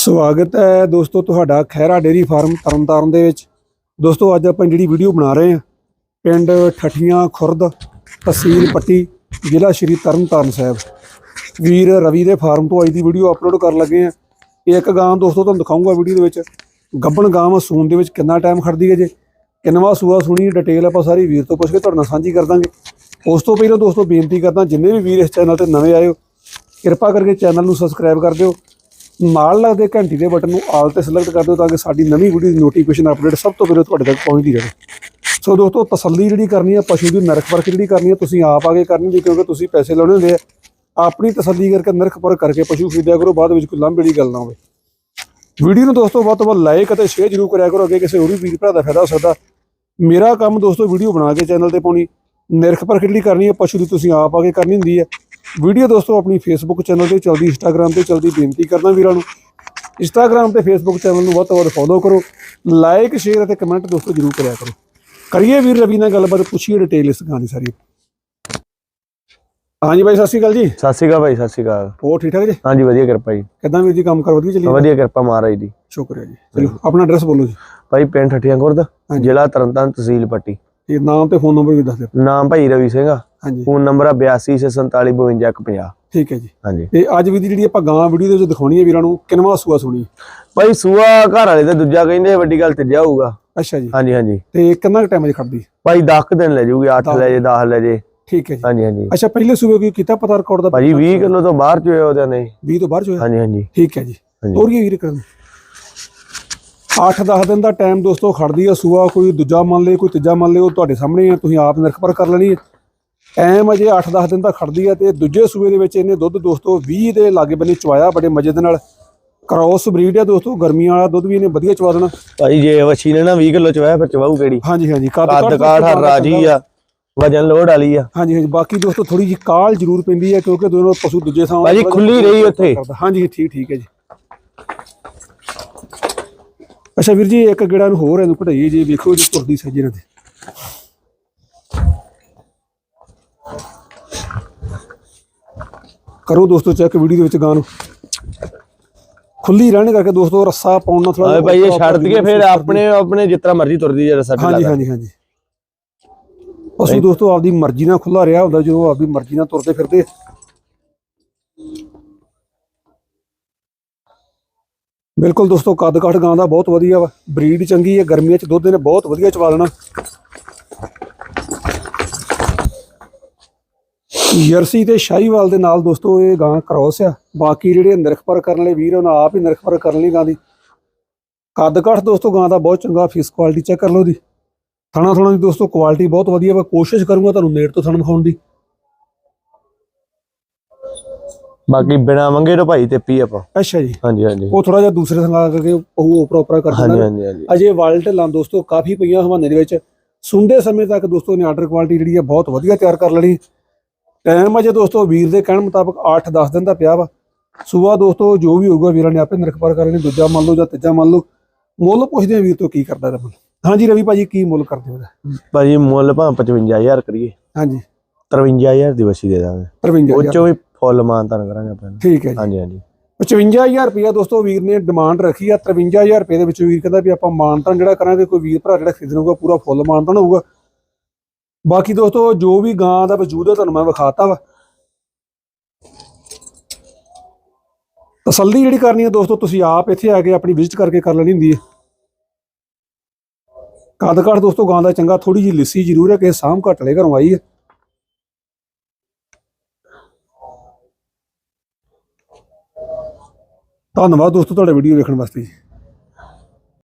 ਸਵਾਗਤ ਹੈ ਦੋਸਤੋ ਤੁਹਾਡਾ ਖੈਰਾ ਡੇਰੀ ਫਾਰਮ ਤਰਨਤਾਰਨ ਦੇ ਵਿੱਚ। ਦੋਸਤੋ ਅੱਜ ਆਪਾਂ ਜਿਹੜੀ ਵੀਡੀਓ ਬਣਾ ਰਹੇ ਹਾਂ, ਪਿੰਡ ਠੱਠੀਆਂ ਖੁਰਦ ਤਹਿਸੀਲ ਪੱਟੀ, ਜ਼ਿਲ੍ਹਾ ਸ਼੍ਰੀ ਤਰਨਤਾਰਨ ਸਾਹਿਬ। ਵੀਰ ਰਵੀ ਦੇ ਫਾਰਮ ਤੋਂ ਅੱਜ ਦੀ ਵੀਡੀਓ ਅਪਲੋਡ ਕਰਨ ਲੱਗੇ ਆ ਇਹ ਇੱਕ ਗਾਂ ਦੋਸਤੋ ਤੁਹਾਨੂੰ ਦਿਖਾਊਂਗਾ ਵੀਡੀਓ ਦੇ ਵਿੱਚ, ਗੱਬਣ ਗਾਂ ਸੂਣ ਦੇ ਵਿੱਚ ਕਿੰਨਾ ਟਾਈਮ ਖੜਦੀ ਹੈ ਜੇ। ਕਿੰਨਵਾ ਸੂਆ ਸੁਣੀ ਡਿਟੇਲ ਆਪਾਂ ਸਾਰੀ ਵੀਰ ਤੋਂ ਪੁੱਛ ਕੇ ਤੁਹਾਡੇ ਨਾਲ ਸਾਂਝੀ ਕਰ ਦਾਂਗੇ। ਉਸ ਤੋਂ ਪਹਿਲਾਂ ਦੋਸਤੋ ਬੇਨਤੀ ਕਰਦਾ, ਜਿੰਨੇ ਵੀ ਵੀਰ ਇਸ ਚੈਨਲ ਤੇ ਨਵੇਂ ਆਏ ਹੋ, ਕਿਰਪਾ ਕਰਕੇ ਚੈਨਲ ਨੂੰ ਸਬਸਕ੍ਰਾਈਬ ਕਰ ਦਿਓ। ਨਾਲ ਲੱਗਦੇ ਘੰਟੀ ਦੇ ਬਟਨ ਨੂੰ ਆਲ ਤੇ ਸਿਲੈਕਟ ਕਰ ਦਿਓ ਤਾਂ ਕਿ ਸਾਡੀ ਨਵੀਂ ਵੀਡੀਓ ਦੀ ਨੋਟੀਫਿਕੇਸ਼ਨ ਅਪਡੇਟ ਸਭ ਤੋਂ ਪਹਿਲਾਂ ਤੁਹਾਡੇ ਤੱਕ ਪਹੁੰਚਦੀ ਰਹੇ। ਸੋ ਦੋਸਤੋ, ਤਸੱਲੀ ਜਿਹੜੀ ਕਰਨੀ ਹੈ ਪਸ਼ੂ ਦੀ ਨਰਖ ਪਰਖ ਜਿਹੜੀ ਕਰਨੀ ਹੈ ਤੁਸੀਂ ਆਪ ਆ ਕੇ ਕਰਨੀ ਹੁੰਦੀ ਕਿਉਂਕਿ ਤੁਸੀਂ ਪੈਸੇ ਲਾਉਣੇ ਹੁੰਦੇ ਆ। ਆਪਣੀ ਤਸੱਲੀ ਕਰਕੇ, ਨਰਖ ਪਰਖ ਕਰਕੇ ਪਸ਼ੂ ਖਰੀਦਿਆ ਕਰੋ, ਬਾਅਦ ਵਿੱਚ ਕੋਈ ਲਾਂਭੇ ਵਾਲੀ ਗੱਲ ਨਾ ਹੋਵੇ। ਵੀਡੀਓ ਨੂੰ ਦੋਸਤੋ, ਵੱਧ ਤੋਂ ਵੱਧ ਲਾਈਕ ਅਤੇ ਸ਼ੇਅਰ ਜ਼ਰੂਰ ਕਰਿਆ ਕਰੋ, ਅੱਗੇ ਕਿਸੇ ਹੋਰ ਵੀ ਵੀਰ ਭਰਾ ਦਾ ਫਾਇਦਾ ਹੋ ਸਕਦਾ। ਮੇਰਾ ਕੰਮ ਦੋਸਤੋ, ਵੀਡੀਓ ਬਣਾ ਕੇ ਚੈਨਲ ਤੇ ਪਾਉਣੀ। ਨਿਰਖ ਪਰਖ ਜਿਹੜੀ ਕਰਨੀ ਹੈ ਪਸ਼ੂ ਦੀ ਤੁਸੀਂ ਆਪ ਆ ਕੇ ਕਰਨੀ ਹੁੰਦੀ ਹੈ ਵੀਡੀਓ ਦੋਸਤੋ ਆਪਣੀ ਫੇਸਬੁੱਕ ਚੈਨਲ ਤੇ ਚੱਲਦੀ ਇੰਸਟਾਗ੍ਰam ਤੇ ਚੱਲਦੀ ਬੇਨਤੀ ਕਰਦਾ ਵੀਰਾਂ ਨੂੰ। ਇੰਸਟਾਗ੍ਰam ਤੇ ਫੇਸਬੁੱਕ ਚੈਨਲ ਨੂੰ ਵੱਧ ਤੋਂ ਵੱਧ ਫੋਲੋ ਕਰੋ ਲਾਈਕ ਸ਼ੇਅਰ ਅਤੇ ਕਮੈਂਟ ਦੋਸਤੋ ਜ਼ਰੂਰ ਕਰਿਆ ਕਰੋ। ਕਰੀਏ ਵੀਰ ਰਵੀ ਨਾਲ ਗੱਲਬਾਤ ਪੁੱਛੀਏ ਡਿਟੇਲ ਇਸ ਗਾਂ ਦੀ ਸਾਰੀ। ਹਾਂਜੀ ਬਾਈ ਸਤਿ ਸ਼੍ਰੀ ਅਕਾਲ ਜੀ। ਸਤਿ ਸ਼੍ਰੀ ਅਕਾਲ ਭਾਈ ਸਤਿ ਸ਼੍ਰੀ ਅਕਾਲ। ਹੋਰ ਠੀਕ ਠਾਕ ਜੀ? ਹਾਂਜੀ ਵਧੀਆ ਕਿਰਪਾ ਜੀ। ਕਿਦਾਂ ਵੀਰ ਜੀ ਕੰਮ ਕਰ ਵਧੀਆ ਚੱਲੀ? ਵਧੀਆ ਕਿਰਪਾ ਮਹਾਰਾਜ ਦੀ। ਸ਼ੁਕਰ ਹੈ ਜੀ। ਚਲੋ ਆਪਣਾ ਐਡਰੈਸ ਬੋਲੋ ਜੀ। ਭਾਈ ਪਿੰਡ ਠੱਠੀਆਂ ਖੁਰਦ। ਜ਼ਿਲ੍ਹਾ ਤਰਨਤਾਰਨ ਤਹਿਸੀਲ ਪੱਟੀ। ਇਹ ਨਾਮ ਤੇ ਫੋਨ ਨੰਬਰ ਵੀ ਦੱਸ ਦਿਓ। ਨਾਮ ਭਾਈ ਰਵੀ ਸਿੰਘ ਆ। ਹਾਂਜੀ। ਫੋਨ ਨੰਬਰ ਆ 8247452150 ਠੀਕ ਹੈ ਜੀ। ਹਾਂਜੀ। ਤੇ ਅੱਜ ਵੀ ਦੀ ਜਿਹੜੀ ਆਪਾਂ ਗਾਂ ਵੀਡੀਓ ਦੇ ਵਿੱਚ ਦਿਖਾਉਣੀ ਹੈ ਵੀਰਾਂ ਨੂੰ ਕਿੰਨਵਾ ਸੂਆ ਸੁਣੀ? ਭਾਈ ਸੂਆ ਘਰ ਵਾਲੇ ਤੇ ਦੂਜਾ ਕਹਿੰਦੇ ਵੱਡੀ ਗੱਲ ਤੀਜਾ ਹੋਊਗਾ ਅੱਛਾ ਜੀ। ਹਾਂਜੀ ਹਾਂਜੀ। ਤੇ ਕਿੰਨਾ ਟਾਈਮ ਅਜੇ ਖੜਦੀ ਭਾਈ 10 ਦਿਨ ਲੈ ਜੂਗੀ 8 ਲੈ ਜੇ 10 ਲੈ ਜੇ। ਠੀਕ ਹੈ ਜੀ। ਹਾਂਜੀ ਹਾਂਜੀ। ਅੱਛਾ ਪਹਿਲੇ ਸੂਬੇ ਕੀ ਕੀਤਾ ਪਤਾ ਰਿਕਾਰਡ ਦਾ? ਭਾਜੀ 20 ਕਿਲੋ ਤੋਂ ਬਾਹਰ ਚੋਏ ਉਹਦੇ ਨਹੀਂ 20 ਤੋਂ ਬਾਹਰ ਚ ਹੋਇਆ ਹਾਂਜੀ ਹਾਂਜੀ। ਠੀਕ ਹੈ ਜੀ। ਹੋਰ ਕੀ ਵੀਰ ਕਰਨ? 8-10 ਦਿਨ ਦਾ ਟਾਈਮ ਦੋਸਤੋ ਖੜਦੀ ਆ ਸੂਆ ਕੋਈ ਦੂਜਾ ਮੰਨ ਲੇ ਕੋਈ ਤੀਜਾ ਮੰਨ ਲੇ ਉਹ ਤੁਹਾਡੇ ਸਾਹਮਣੇ ਆ ਤੁਸੀਂ ਆਪ ਨਿਰਖਪਰ ਕਰ ਲੈਣੀ ਹੈ। ਟਾਈਮ ਅਜੇ 8-10 ਦਿਨ ਦਾ ਖੜਦੀ ਆ ਤੇ ਦੂਜੇ ਸੂਏ ਦੇ ਵਿੱਚ ਇਹਨੇ ਦੁੱਧ ਦੋਸਤੋ 20 ਦੇ ਲਾਗੇ ਬੰਨੇ ਚਵਾਇਆ ਬੜੇ ਮਜ਼ੇ ਦੇ ਨਾਲ। ਕ੍ਰਾਸ ਬਰੀਡ ਆ ਦੋਸਤੋ ਗਰਮੀਆਂ ਵਾਲਾ ਦੁੱਧ ਵੀ ਇਹਨੇ ਵਧੀਆ ਚਵਾ ਦੇਣਾ। ਭਾਈ ਜੇ ਵਛੀ ਨੇ ਨਾ 20 ਕਿਲੋ ਚਵਾਇਆ ਫਿਰ ਚਵਾਊ ਕਿਹੜੀ? ਹਾਂਜੀ ਹਾਂਜੀ ਕੱਦ ਕਾਠ ਰਾਜੀ। ਆ ਵਜਨ ਲੋਡ ਵਾਲੀ ਆ। ਹਾਂਜੀ ਹਾਂਜੀ ਬਾਕੀ ਦੋਸਤੋ ਥੋੜੀ ਜਿਹੀ ਕਾਲ ਜ਼ਰੂਰ ਪੈਂਦੀ ਹੈ ਕਿਉਂਕਿ ਦੋਨੋਂ ਪਸ਼ੂ ਦੂਜੇ ਥਾਂ ਭਾਜੀ ਖੁੱਲੀ ਰਹੀ ਉੱਥੇ। ਹਾਂਜੀ ਠੀਕ ਠੀਕ ਹੈ ਜੀ। ਅੱਛਾ ਵੀਰ ਜੀ ਇੱਕ ਗੇੜਾ ਨੂੰ ਹੋਰ ਇਹਨੂੰ ਕਢਾਈਏ ਜੀ ਵੇਖੋ ਜੀ ਤੁਰਦੀ ਸੱਜੀ ਇਹਨਾਂ ਕਰੋ ਦੋਸਤੋ ਚੈੱਕ ਵੀਡੀਓ ਦੇ ਵਿੱਚ ਗਾਂ ਨੂੰ। ਖੁੱਲੀ ਰਹਿਣ ਕਰਕੇ ਦੋਸਤੋ ਰੱਸਾ ਪਾਉਣ ਨਾਲ ਥੋੜਾ ਹਾਂ ਭਾਈ ਇਹ ਛੱਡ ਦਈਏ ਫਿਰ ਆਪਣੇ ਆਪਣੇ ਜਿਤਨਾ ਮਰਜ਼ੀ ਤੁਰਦੀ ਜਿਹੜਾ ਸਾਡੇ ਹਾਂਜੀ ਹਾਂਜੀ ਹਾਂਜੀ। ਪਸ਼ੂ ਦੋਸਤੋ ਆਪਦੀ ਮਰਜ਼ੀ ਨਾਲ ਖੁੱਲਾ ਰਿਹਾ ਹੁੰਦਾ ਜਦੋਂ ਆਪਦੀ ਮਰਜ਼ੀ ਨਾਲ ਤੁਰਦੇ ਫਿਰਦੇ। ਬਿਲਕੁਲ ਦੋਸਤੋ ਕੱਦ ਕਾਠ ਗਾਂ ਦਾ ਬਹੁਤ ਵਧੀਆ ਵਾ। ਬਰੀਡ ਚੰਗੀ ਹੈ ਗਰਮੀਆਂ 'ਚ ਦੁੱਧ ਨੇ ਬਹੁਤ ਵਧੀਆ ਚਵਾ ਲੈਣਾ। ਜਰਸੀ ਤੇ ਸ਼ਾਹੀਵਾਲ ਦੇ ਨਾਲ ਦੋਸਤੋ ਇਹ ਗਾਂ ਕ੍ਰੋਸ ਆ। ਬਾਕੀ ਜਿਹੜੇ ਨਿਰਖਪਰ ਕਰਨ ਲਈ ਵੀਰ ਉਹਨਾਂ ਆਪ ਹੀ ਨਿਰਖਪਰ ਕਰਨ ਲਈ ਗਾਂ ਦੀ। ਕੱਦ ਕਾਠ ਦੋਸਤੋ ਗਾਂ ਦਾ ਬਹੁਤ ਚੰਗਾ ਫੀਸ ਕੁਆਲਿਟੀ ਚੈੱਕ ਕਰ ਲਓ ਦੀ ਥਣਾ ਥਣਾ ਦੀ ਦੋਸਤੋ ਕੁਆਲਿਟੀ ਬਹੁਤ ਵਧੀਆ ਵਾ ਕੋਸ਼ਿਸ਼ ਕਰੂੰਗਾ ਤੁਹਾਨੂੰ ਨੇੜ ਤੋਂ ਥਣ ਵਿਖਾਉਣ ਦੀ। ਬਾਕੀ ਬਿਨਾ ਮੰਗੇ ਤੋਂ ਭਾਈ ਤੇ ਪੀ ਆਪਾਂ। ਅੱਛਾ ਜੀ। ਹਾਂਜੀ ਹਾਂਜੀ। ਉਹ ਥੋੜਾ ਜਿਹਾ ਦੂਸਰੇ ਸੰਗਾ ਕਰਕੇ ਉਹ ਉਪਰਾ ਉਪਰਾ ਕਰ ਹਾਂਜੀ ਦਿੰਦਾ ਹਾਂਜੀ ਹਾਂਜੀ। ਅਜੇ ਵਾਲਟ ਲਾਂ ਦੋਸਤੋ ਕਾਫੀ ਪਈਆਂ ਹਵਾਨੇ ਦੇ ਵਿੱਚ। ਸੁੰਦੇ ਸਮੇਂ ਤੱਕ ਦੋਸਤੋ ਨੇ ਆਰਡਰ ਕੁਆਲਿਟੀ ਜਿਹੜੀ ਹੈ ਬਹੁਤ ਵਧੀਆ ਤਿਆਰ ਕਰ ਲੈਣੀ। ਟਾਈਮ ਅਜੇ ਦੋਸਤੋ ਵੀਰ ਦੇ ਕਹਿਣ ਮੁਤਾਬਕ 8-10 ਦਿਨ ਦਾ ਪਿਆ ਵਾ। ਸੂਆ ਦੋਸਤੋ ਜੋ ਵੀ ਹੋਊਗਾ ਵੀਰਾਂ ਨੇ ਆਪੇ ਨਿਰਖਪਰ ਕਰ ਲੈਣੀ। ਦੂਜਾ ਮੰਨ ਲਓ ਜਾਂ ਤੀਜਾ ਮੰਨ ਲਓ। ਮੁੱਲ ਪੁੱਛਦੇ ਆ ਵੀਰ ਤੋਂ ਕੀ ਕਰਦਾ ਰਮਨ। ਹਾਂਜੀ ਰਵੀ ਭਾਜੀ ਕੀ ਮੁੱਲ ਕਰਦੇ ਉਹਦਾ ਭਾਜੀ ਮੁੱਲ ਭਾਂ 55000 ਕਰੀਏ। ਹਾਂਜੀ 53000 ਦੀ ਵਸੀ ਦੇ ਦਾਂਗੇ। 55000 ਉਹ ਚੋਂ ਵੀ ਫੁੱਲ ਮਾਨਤਾਨ ਕਰਾਂਗੇ ਆਪਾਂ ਠੀਕ ਹੈ ਹਾਂਜੀ ਹਾਂਜੀ। 55000 ਰੁਪਇਆ ਦੋਸਤੋ ਵੀਰ ਨੇ ਡਿਮਾਂਡ ਰੱਖੀ ਆ। 53000 ਰੁਪਏ ਦੇ ਵਿੱਚ ਵੀਰ ਕਹਿੰਦਾ ਵੀ ਆਪਾਂ ਮਾਨਤਾਨ ਜਿਹੜਾ ਕਰਾਂਗੇ ਕੋਈ ਵੀਰ ਭਰਾ ਜਿਹੜਾ ਖਰੀਦਣ ਹੋਊਗਾ ਪੂਰਾ ਫੁੱਲ ਮਾਨਤਾਨ ਹੋਊਗਾ। ਬਾਕੀ ਦੋਸਤੋ, ਜੋ ਵੀ ਗਾਂ ਦਾ ਵਜੂਦ ਹੈ ਤੁਹਾਨੂੰ ਮੈਂ ਵਿਖਾਤਾ ਵਾ। ਤਸੱਲੀ ਜਿਹੜੀ ਕਰਨੀ ਹੈ ਦੋਸਤੋ, ਤੁਸੀਂ ਆਪ ਇੱਥੇ ਆ ਕੇ ਆਪਣੀ ਵਿਜ਼ਿਟ ਕਰਕੇ ਕਰ ਲੈਣੀ ਹੁੰਦੀ ਹੈ ਕੱਦ ਕਾਠ ਦੋਸਤੋ, ਗਾਂ ਦਾ ਚੰਗਾ ਥੋੜੀ ਜਿਹੀ ਲਿੱਸੀ ਜ਼ਰੂਰ ਹੈ ਕਿ ਸਾਂਭ ਘੱਟ ਲੈ ਘਰੋਂ ਆਈ ਹੈ ਧੰਨਵਾਦ ਦੋਸਤੋ ਤੁਹਾਡੇ ਵੀਡੀਓ ਵੇਖਣ ਵਾਸਤੇ ਜੀ।